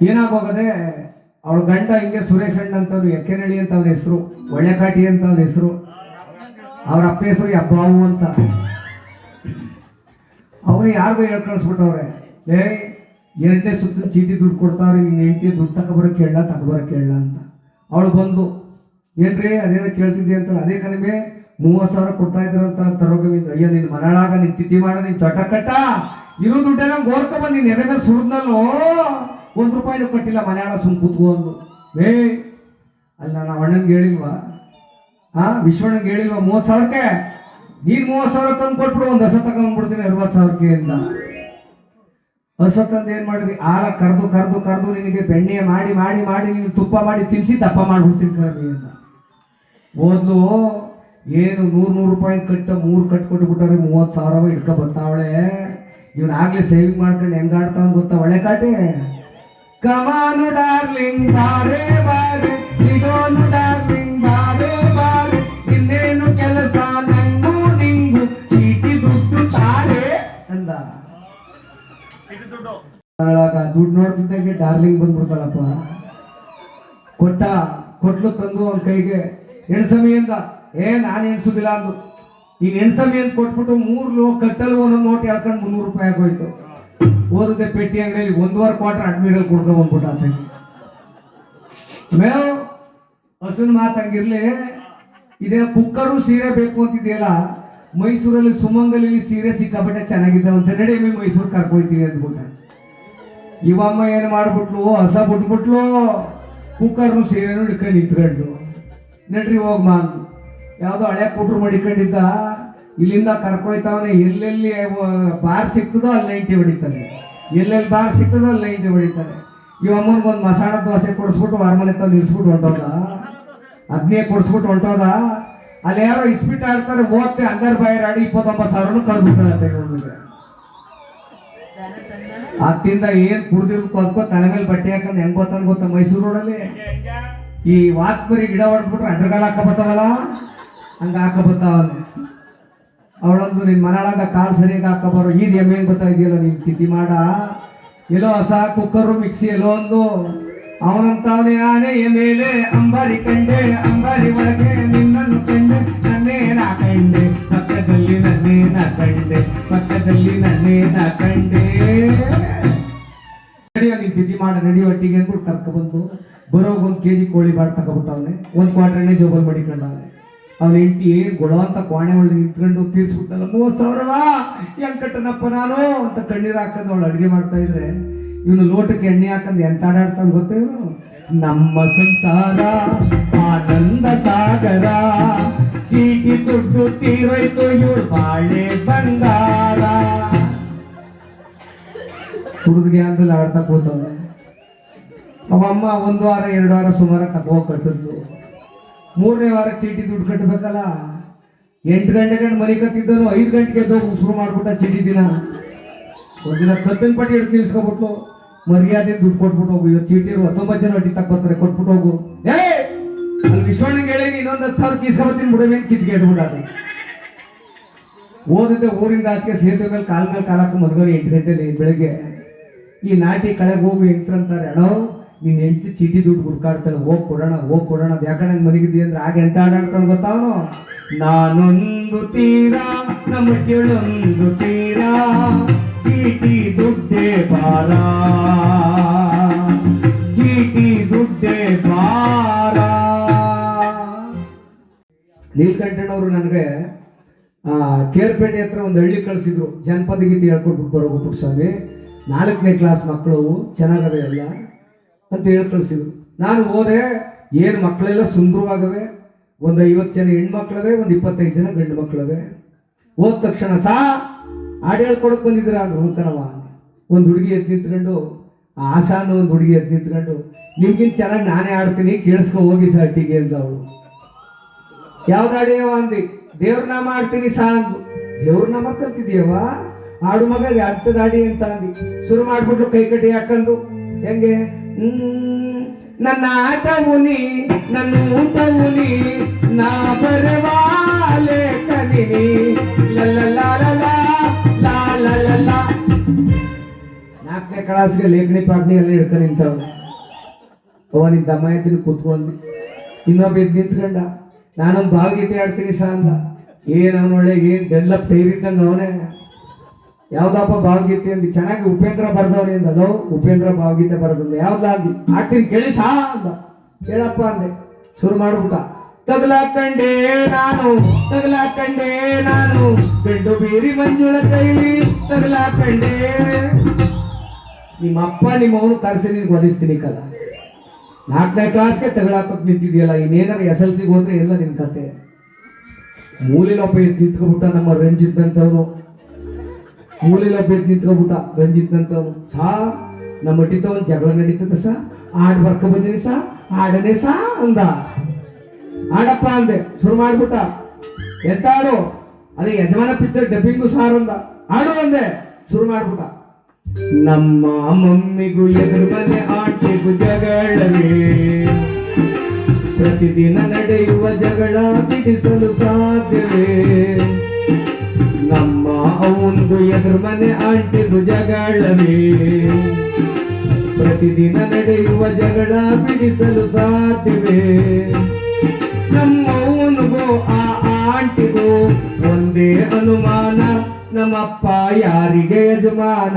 ಏನಾಗೋಗದೆ ಅವಳ ಗಂಡ ಹಿಂಗೆ ಸುರೇಶ್ ಅಣ್ಣ ಅಂತವ್ರು ಎಕ್ಕೆನಳ್ಳಿ ಅಂತ ಅವ್ರ ಹೆಸರು, ಒಳ್ಳೆಕಾಟಿ ಅಂತ ಅವ್ರ ಹೆಸರು, ಅವ್ರ ಅಪ್ಪ ಹೆಸರು ಅಬ್ಬಾವು ಅಂತ. ಅವ್ರು ಯಾರಿಗೂ ಹೇಳ್ ಕಳಿಸ್ಬಿಟ್ಟವ್ರೆ, ಏ, ಎರಡನೇ ಸುತ್ತ ಚೀಟಿ ದುಡ್ಡು ಕೊಡ್ತಾವ್ರೆ ನಿನ್ನ ಹೆಂಡತಿ ದುಡ್ಡು ತಗೊಬರಕ್ಕೆ ಹೇಳ ತಗೊಬರಕ್ಕೆ ಹೇಳ ಅಂತ. ಅವಳು ಬಂದು ಏನ್ರಿ, ಅದೇನೋ ಕೇಳ್ತಿದ್ದೆ ಅಂತ? ಅದೇ ಕಡಿಮೆ ಮೂವತ್ತು ಸಾವಿರ ಕೊಡ್ತಾ ಇದ್ರಂತ ತರೋಗವಿಂದ್ರ ಅಯ್ಯೋ, ನಿನ್ನ ಮರಳಾಗ ನೀನ್ ತಿಥಿ ಮಾಡ ನಿನ್ ಚಟ ಕಟ್ಟ ಇರೋ ದುಡ್ಡೆಲ್ಲ ಗೋರ್ಕ ಬಂದು ನಿನ್ನ ಎದೆ ಮೇಲೆ ಸುರಿದ್ನಲ್ಲೋ ಒಂದು ರೂಪಾಯಿನೂ ಕೊಟ್ಟಿಲ್ಲ ಮನೆಯಾಳ ಸುಮ್ ಕೂತ್ಕೊಂಡು ಏ, ಅಲ್ಲ ನಾವು ಅಣ್ಣಂಗೆ ಹೇಳಿಲ್ವಾ? ಹಾ ವಿಶ್ವಣ್ಣಂಗೆ ಹೇಳಿಲ್ವಾ ಮೂವತ್ತು ಸಾವಿರಕ್ಕೆ? ನೀನು ಮೂವತ್ತು ಸಾವಿರ ತಂದು ಕೊಟ್ಬಿಡು, ಒಂದು ಹಸ ತಗೊಂಡ್ಬಿಡ್ತೀನಿ ಅರವತ್ತು ಸಾವಿರಕ್ಕೆ ಅಂತ. ಹಸ ತಂದು ಏನು ಮಾಡಿದ್ರಿ? ಆಲ ಕರೆದು ಕರೆದು ಕರೆದು ನಿನಗೆ ಬೆಣ್ಣೆ ಮಾಡಿ ಮಾಡಿ ಮಾಡಿ ನೀನು ತುಪ್ಪ ಮಾಡಿ ತಿನ್ಸಿ ದಪ್ಪ ಮಾಡಿಬಿಡ್ತೀನಿ ಕರ್ ಅಂತ. ಓದ್ಲು ಏನು ನೂರು ನೂರು ರೂಪಾಯಿ ಕಟ್ಟ ಮೂರು ಕಟ್ ಕೊಟ್ಬಿಟ್ಟಾರೆ, ಮೂವತ್ತು ಸಾವಿರ ಇಟ್ಕೊ ಬರ್ತಾವಳೆ ಇವನಾಗಲೇ ಸೇವಿಂಗ್ ಮಾಡ್ಕೊಂಡು ಹೆಂಗಾಡ್ತಾನೆ ಗೊತ್ತಾ ಒಳ್ಳೆ ಕಾಟೆ? ಕಮಾನು ಡಾರ್ಲಿಂಗ್ ಬಾರೆ ಬಾರೆ ಸಿಗೋನು ಡಾರ್ಲಿಂಗ್ ಬಾರೆ ಬಾರೆ ಇನ್ನೇನು ಕೆಲಸ ನಂಗು ನಿಂಗು? ಚೀಟಿ ದುಡ್ಡು ತಾರೆ ಅಂದ. ದುಡ್ಡು ನೋಡ್ತಿದ್ದಂಗೆ ಡಾರ್ಲಿಂಗ್ ಬಂದ್ಬಿಡ್ತಾಳಪ್ಪ. ಕೊಟ್ಟ, ಕೊಟ್ಲು ತಂದು ಅವನ ಕೈಗೆ. ಎಣ್ಸಮಿ ಅಂದ, ಏ, ನಾನು ಎಣ್ಸುದಿಲ್ಲ ಅಂದು. ನೀನ್ ಎಣ್ಸಮಿ ಅಂತ ಕೊಟ್ಬಿಟ್ಟು ಮೂರು ಲೋ ಕಟ್ಟಲು ಒಂದೊಂದು ನೋಟ್ ಹೇಳ್ಕೊಂಡು ಮುನ್ನೂರು ರೂಪಾಯಿ ಆಗೋಯ್ತು. ಓದದೆ ಪೆಟ್ಟಿ ಅಂಗಡಿಯಲ್ಲಿ ಒಂದೂವರೆ ಕ್ವಾರ್ಟರ್ ಅಡ್ಮಿರಲ್ ಕುಡ್ಕೊ ಬಂದ್ಬಿಟ್ಟ ಅಂತ ಮೇವ್ ಹಸುನ್ ಮಾತಂಗಿರ್ಲಿ ಇದೇನೋ ಕುಕ್ಕರು ಸೀರೆ ಬೇಕು ಅಂತಿದೆಯಲ್ಲ, ಮೈಸೂರಲ್ಲಿ ಸುಮಂಗಲಿ ಸೀರೆ ಸಿಕ್ಕಾಪಟ್ಟೆ ಚೆನ್ನಾಗಿದ್ದಾವಂತ ನಡಿ ಮೀ ಮೈಸೂರು ಕರ್ಕೊಯ್ತೀನಿ ಅಂದ್ಬಿಟ್ಟ. ಇವಮ್ಮ ಏನು ಮಾಡ್ಬಿಟ್ಲು? ಹೊಸ ಬಿಟ್ಬಿಟ್ಲು. ಕುಕ್ಕರ್ನು ಸೀರೆನು ಹಿಡ್ಕೊಂಡು ನಿಂತ್ಕೊಂಡು ನಡ್ರಿ ಹೋಗ್ ಮಾ ಅಂದ್ಲು. ಯಾವುದೋ ಹಳೆ ಕುಟ್ರು ಮಡಿಕೊಂಡಿದ್ದ, ಇಲ್ಲಿಂದ ಕರ್ಕೊಯ್ತಾವನೆ, ಎಲ್ಲೆಲ್ಲಿ ಬಾರ್ ಸಿಗ್ತದೋ ಅಲ್ಲಿ ನೈಂಟಿ ಹೊಡಿತಾನೆ. ಎಲ್ಲೆಲ್ಲಿ ಬಾರ್ ಸಿಗ್ತದೆ ಅಲ್ಲಿ ನೈಂಟಿ ಹೊಡಿತಾರೆ. ಈ ಅಮ್ಮನಿಗೆ ಒಂದು ಮಸಾಲ ದೋಸೆ ಕೊಡಿಸ್ಬಿಟ್ಟು ಅರಮನೆ ತಂದು ನಿಲ್ಸ್ಬಿಟ್ಟು ಹೊಂಟೋದ ಅದನ್ನೇ ಕೊಡಿಸ್ಬಿಟ್ಟು ಹೊಂಟೋದ ಅಲ್ಲಿ ಯಾರೋ ಇಸ್ಪಿಟ್ ಆಡ್ತಾರೆ ಓದ್ತೆ ಅಂದರ್ ಬಾಯರ್ ಆಡಿ ಇಪ್ಪತ್ತೊಂಬತ್ತು ಸಾವಿರನು ಕಳೆದ್ಬಿಡ್ತಾರೆ ಅತ್ತಿಂದ ಏನ್ ಕುಡ್ದಿರ್ ಅದಕ್ಕೋ ತಲೆ ಮೇಲೆ ಬಟ್ಟೆ ಹಾಕಂದ್ ಹೆಂಗ್ ಗೊತ್ತಂದ್ ಗೊತ್ತ ಮೈಸೂರು ರೋಡಲ್ಲಿ? ಈ ವಾತ್ಮರಿ ಗಿಡ ಹೊಡೆದ್ಬಿಟ್ರೆ ಅಂಡರ್ಗಾಲ ಹಾಕ ಬತ್ತಾವಲ್ಲ ಹಂಗ ಹಾಕ ಬತ್ತಾವಲ್ಲ ಅವಳೊಂದು ನಿನ್ ಮನೆಯೊಳಗ ಕಾಲ್ ಸರಿಯಾಗಿ ಹಾಕ ಬರೋ ಈದ್ ಎಮ್ಮೆ ಹೆಂಗ್ ಗೊತ್ತಾ ಇದೆಯಲ್ಲ ನೀನ್ ತಿಥಿ ಮಾಡ? ಎಲ್ಲೋ ಹೊಸ ಕುಕ್ಕರು ಮಿಕ್ಸಿ ಎಲ್ಲೋ ಒಂದು. ಅವನಂತಾವನೆ ಆನೆ ಮೇಲೆ ಅಂಬಾರಿ ಕಂಡೆ, ಅಂಬಾರಿ ಒಳಗೆ ನಿನ್ನನ್ನು ಕಂಡೆ, ನನ್ನೇ ನಾ ಕಂಡೆ. ಪಕ್ಕದಲ್ಲಿ ನನ್ನೇ ನಾ ಕಂಡೆ, ಪಕ್ಕದಲ್ಲಿ ನನ್ನೇ ನಾ ಕಂಡೆ. ನಡಿಯೋ ನೀನ್ ತಿಥಿ ಮಾಡ, ನಡೆಯೋ ಒಟ್ಟಿಗೆ ಅಂದ್ಬಿಟ್ಟು ಕರ್ಕೊಬಂದು ಬರೋಗ ಒಂದು ಕೆ ಜಿ ಕೋಳಿ ಬಾಡ್ ತಗೊಬಿಟ್ಟವನೆ. ಒಂದು ಕ್ವಾರ್ಟರ್ನೇ ಜೋಬಲ್ ಮಡಿಕೊಂಡವನೆ. ಅವನ ಹೆಂಡತಿ ಗೊಳವಂತ ಕೋಣೆ ಒಳಗೆ ನಿಂತ್ಕೊಂಡು ತೀರ್ಸ್ಬಿಟ್ಟಲ್ಲ ಮೂವತ್ತು ಸಾವಿರವಾ? ಹೆಂಗ್ ಕಟ್ಟನಪ್ಪ ನಾನು ಅಂತ ಕಣ್ಣೀರು ಹಾಕಂದು ಅವಳು ಅಡುಗೆ ಮಾಡ್ತಾ ಇದ್ರೆ, ಇವನು ಲೋಟಕ್ಕೆ ಎಣ್ಣೆ ಹಾಕಂದು ಎಂತ ಆಡಾಡ್ತಾನೆ ಗೊತ್ತೇ ನಮ್ಮ ಸಂಸಾರ, ಆನಂದ ಸಾಗರ, ಚೀಟಿ ತುಟ್ಟು ತೀರೋಯ್ತು ಇವಳು ಬಾಳೆ ಬಂಗಾರ. ಹುಡುಗಿಗೆ ಅಂತಲ್ಲಿ ಆಡ್ತಾ ಕೂತವ್ನೆ ಅವಮ್ಮ ಒಂದು ವಾರ, ಎರಡು ವಾರ ಸುಮಾರು ತಗೋ ಕಟ್ಟಿದ್ಲು ಮೂರನೇ ವಾರ ಚೀಟಿ ದುಡ್ಡು ಕಟ್ಟಬೇಕಲ್ಲ ಎಂಟು ಗಂಟೆ ಗಂಟೆ ಮನೆ ಕತ್ತಿದ್ದನು ಐದು ಗಂಟೆಗೆ ಎದ್ದು ಹೋಗಿ ಶುರು ಮಾಡ್ಬಿಟ್ಟ ಚೀಟಿ ದಿನ. ಒಂದಿನ ಕತ್ತಿನ ಪಟ್ಟಿ ಹಿಡಿದು ನಿಲ್ಸ್ಕೊಬಿಟ್ಲು ಮರ್ಯಾದೆ ದುಡ್ಡು ಕೊಟ್ಬಿಟ್ಟು ಹೋಗು. ಇವತ್ತು ಚೀಟಿ ಹತ್ತೊಂಬತ್ತು ಜನ ಅಡ್ಡಿ ಬರ್ತಾರೆ ಕೊಟ್ಬಿಟ್ಟು ಹೋಗು. ಏ! ಅಲ್ಲಿ ವಿಶ್ವಣ್ಣಂಗೆ ಹೇಳಿ ಇನ್ನೊಂದು ಹತ್ತು ಸಾವಿರ ಕೀಸ್ಕೊಬತ್ತೀನಿ ಬಿಡವೆ ಅಂತ ಕಿತ್ಗೆ ಎದ್ಬಿಟ್ಟು ಓದಿದ್ದೆ ಊರಿಂದ ಆಚೆಗೆ ಸೇತುವೆ ಮೇಲೆ ಕಾಲ್ ಮೇಲೆ ಕಾಲಕ್ಕೆ ಮದುವೆ ಎಂಟು ಗಂಟೆಲಿ ಬೆಳಗ್ಗೆ. ಈ ನಾಟಿ ಕಳೆಗೆ ಹೋಗಿ ಹೆಂಗ್ಸ್ರಂತಾರೆ ಅಣ್ಣೋ ನೀನ್ ಹೆಂಡತಿ ಚೀಟಿ ದುಡ್ಡು ಹುಡ್ಕಾಡ್ತಾಳೆ, ಹೋಗ್ ಕೊಡೋಣ ಹೋಗ್ ಕೊಡೋಣ ಅದ್ ಯಾಕಂದ್ರೆ ಮಲಗಿದ್ದಿ ಅಂದ್ರೆ ಆಗ ಎಂತ ಆಡಾಡ್ತಾನೆ ಗೊತ್ತಾವನು ನಾನೊಂದು ತೀರಾ ನಮ್ಮ ಕೇಳೊಂದು ತೀರಾ, ಚೀಟಿ ದುಡ್ಡೇ ಬಾರ ಚೀಟಿ ದುಡ್ಡೇ ಬಾರ ನೀಲ್ಕಂಠಣ್ಣವರು ನನಗೆ ಕೇರ್ಪೇಟೆ ಹತ್ರ ಒಂದು ಹಳ್ಳಿ ಕಳಿಸಿದ್ರು. ಜನಪದ ಗೀತೆ ಹೇಳ್ಕೊಟ್ಬಿಟ್ಟು ಬರೋಗ್ಬಿಟ್ಟು ಸ್ವಾಮಿ. ನಾಲ್ಕನೇ ಕ್ಲಾಸ್ ಮಕ್ಕಳು ಚೆನ್ನಾಗವೆ ಎಲ್ಲ. ಅಂತ ಹೇಳಿ ಕಳಿಸಿದ್ರು. ನಾನು ಹೋದೆ, ಏನು ಮಕ್ಕಳೆಲ್ಲ ಸುಂದರವಾಗವೆ? ಒಂದು ಐವತ್ತು ಜನ ಹೆಣ್ಮಕ್ಳವೆ, ಒಂದು ಇಪ್ಪತ್ತೈದು ಜನ ಗಂಡು ಮಕ್ಕಳವೆ ಹೋದ ತಕ್ಷಣ ಸಾ, ಹಾಡು ಹೇಳ್ಕೊಡಕ್ ಬಂದಿದ್ದೀರಾ? ಅಂದ್ರು ಹೋಗ್ತಾರವ ಒಂದು ಹುಡುಗಿ ಎದ್ದು ನಿಂತ್ಕೊಂಡು, ಆ ಆಶಾ ಅನ್ನೋ ಒಂದು ಹುಡುಗಿ ಎದ್ದು ನಿಂತ್ಕೊಂಡು ನಿಮ್ಗಿಂತ ಚೆನ್ನಾಗಿ ನಾನೇ ಆಡ್ತೀನಿ ಕೇಳಿಸ್ಕೊ, ಹೋಗಿ ಸರ್ ಅಟ್ಟಿಗೆ ಅಂತ ಅವಳು. ಯಾವ್ದು ಹಾಡಿಯವ ಅಂದಿ. ದೇವ್ರ ನಾಮ ಆಡ್ತೀನಿ ಸಾ ಅಂದು ದೇವ್ರ ನಾಮ ಕಲ್ತಿದ್ಯವ ಆಡು ಮಗ ಅರ್ಥದ ದಾಡಿ ಅಂತ ಅಂದಿ. ಶುರು ಮಾಡ್ಬಿಟ್ರು ಕೈ ಕಟ್ಟಿ ಹಾಕಂದು ಹೆಂಗೆ? ನನ್ನ ಆಟವು ನೀ ನನ್ನ ಊಟವು ನೀ ನಾ ಬರವಾಲೆ ಲಾ. ನಾಲ್ಕನೇ ಕ್ಲಾಸ್ಗೆ ಲೇಖನಿ ಪಾಟ್ನಿ ಎಲ್ಲ ಹಿಡ್ಕೊಂಡು ನಿಂತವ ಅವನಿ ದಮ್ಮ ಎತ್ತಿನ ಕೂತ್ಕೊಂಡು ಇನ್ನೊಬ್ಬ ಎದ್ದು ನಿಂತ್ಕೊಂಡ, ನಾನೊಂದು ಭಾವಗೀತೆ ಆಡ್ತೀನಿ ಸಾ ಅಂದ. ಏನು ಅವನ ಒಳ್ಳೆಗೆ ಏನು ಡೆಲ್ಲಪ್ ಸೇರಿದ್ದಂಗೆ ಅವನೇ. ಯಾವ್ದಪ್ಪ ಭಾವಗೀತೆ ಅಂದ್ ಚೆನ್ನಾಗಿ ಉಪೇಂದ್ರ ಬರ್ದವ್ರಿ ಅಂದಲ್ಲೋ, ಉಪೇಂದ್ರ ಭಾವಗೀತೆ ಬರೆದಂದ ಯಾವ್ದಾಗಿ ಕೇಳಿಸಾ ಕೇಳಿ ಸಾ ಅಂದ. ಕೇಳಪ್ಪ ಅಂದೆ. ಶುರು ಮಾಡ್ಬಿಟ್ಟ. ತಗಲಾಕಂಡೆ ನಾನು ತಗಲಾಕಂಡೆ ನಾನು, ಬೆಂಡು ಬೀರಿ ಮಂಜುಳ ಕೈಲಿ ತಗಲಾಕಂಡೆ ನಿಮ್ಮ ಅಪ್ಪ ನಿಮ್ಮ ಅವನು ಕರೆಸಿ ನಿನ್ ಒದಿಸ್ತೀನಿ ಕಲ ನಾಲ್ಕನೇ ಕ್ಲಾಸ್ಗೆ ತಗೊಳಾಕೋಕ್ ನಿಂತಿದೆಯಲ್ಲ, ಇನ್ನೇನಾರ ಎಸ್ ಎಲ್ ಸಿಗೆ ಹೋದ್ರೆ ಎಲ್ಲ ನಿನ್ ಕತೆ. ಮೂಲೆಲೊಬ್ಬ ಎದ್ದು ನಿಂತ್ಕೊಬಿಟ್ಟ ನಮ್ಮ ರಂಜಿತ್ ಅಂತವನು ಮೂಲೆಲೊಬ್ಬ ಎದ್ದು ನಿಂತ್ಕೊಬಿಟ್ಟ ರಂಜಿತ್ ಅಂತವನು ಸಾ, ನಮ್ಮ ಅಟ್ಟಿತವನ್ ಜಗಳ ನಡೀತದ ಸಾ? ಆಡ್ ಬರ್ಕ ಬಂದಿನಿ ಸಾ? ಆಡನೆ ಸಾ? ಅಂದ. ಆಡಪ್ಪ ಅಂದೆ. ಶುರು ಮಾಡ್ಬಿಟ್ಟ. ಎಂತ ಆಡು ಅದೇ ಯಜಮಾನ ಪಿಕ್ಚರ್ ಡಬ್ಬಿಂಗು ಸಾರ್ ಅಂದ. ಆಡು ಅಂದೆ. ಶುರು ಮಾಡ್ಬಿಟ್ಟ. ನಮ್ಮ ಮಮ್ಮಿಗೂ ಎದುರು ಮನೆ ಆಂಟಿಗೂ ಜಗಳವೇ. ಪ್ರತಿದಿನ ನಡೆಯುವ ಜಗಳ ಬಿಡಿಸಲು ಸಾಧ್ಯವೇ? ನಮ್ಮ ಅವನ್ಗೂ ಎದುರು ಮನೆ ಆಂಟಿಗೂ ಜಗಳವೇ ಪ್ರತಿದಿನ ನಡೆಯುವ ಜಗಳ ಬಿಡಿಸಲು ಸಾಧ್ಯವೇ? ನಮ್ಮವನಿಗೂ ಆ ಆಂಟಿಗೂ ಒಂದೇ ಅನುಮಾನ, ನಮ್ಮಪ್ಪ ಯಾರಿಗೆ ಯಜಮಾನ?